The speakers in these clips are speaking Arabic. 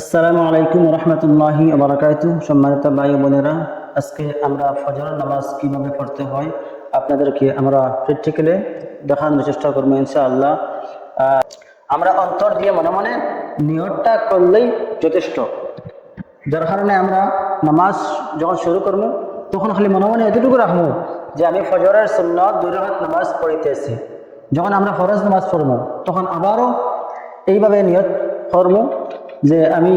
আসসালামু আলাইকুম রহমতুল্লাহি আবরাকাতু সম্মানিত ভাই বোনেরা, আজকে আমরা ফজর নামাজ কীভাবে পড়তে হয় আপনাদেরকে আমরা প্র্যাকটিক্যালে দেখানোর চেষ্টা করব ইনশাআল্লাহ। আমরা অন্তর দিয়ে মনে মনে নিয়তটা করলেই যথেষ্ট। যার কারণে আমরা নামাজ যখন শুরু করব, তখন খালি মনে মনে এতটুকু রাখব যে আমি ফজরের সুন্নত দুই রাকাত নামাজ পড়িতেছি। যখন আমরা ফরজ নামাজ পড়ব, তখন আবারও এইভাবে নিয়ত করব। যে আমি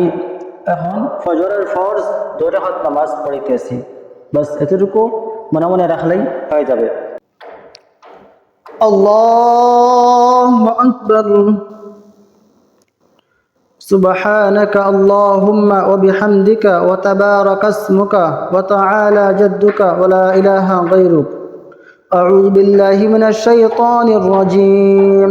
এখন ফজরের ফরজ দুই রাকাত নামাজ পড়িতেছি বাস এতটুকু মনে মনে রাখলেই হয়ে যাবে الله أكبر سبحانك اللهم وبحمدك وتبارك اسمك وتعالى جدك ولا إله غيرك أعوذ بالله من الشيطان الرجيم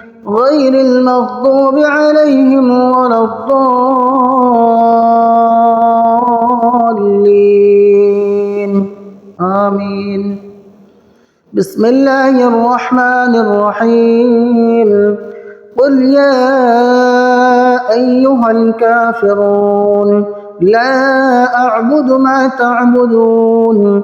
غير المغضوب عليهم ولا الضالين. آمين. بسم الله الرحمن الرحيم. قل يا أيها الكافرون لا أعبد ما تعبدون.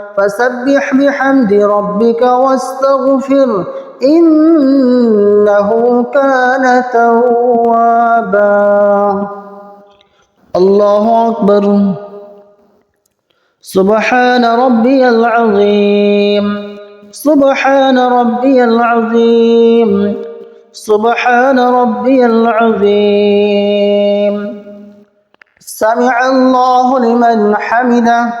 فسبح بحمد ربك واستغفر إنه كان توابا. الله أكبر. سبحان ربي العظيم. سبحان ربي العظيم. سبحان ربي العظيم. سمع الله لمن حمده.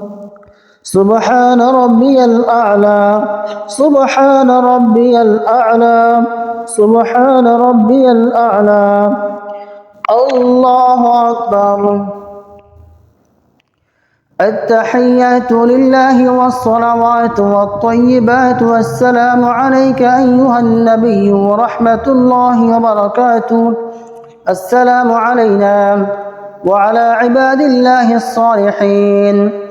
سبحان ربي الأعلى سبحان ربي الأعلى سبحان ربي الأعلى. الله أكبر. التحيات لله والصلوات والطيبات والسلام عليك أيها النبي ورحمة الله وبركاته. السلام علينا وعلى عباد الله الصالحين.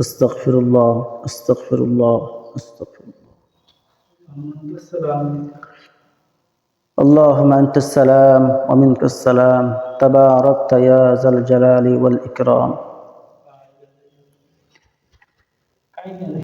أستغفر الله أستغفر الله أستغفر الله. اللهم أنت السلام ومنك السلام. تباركت يا ذا الجلال والإكرام.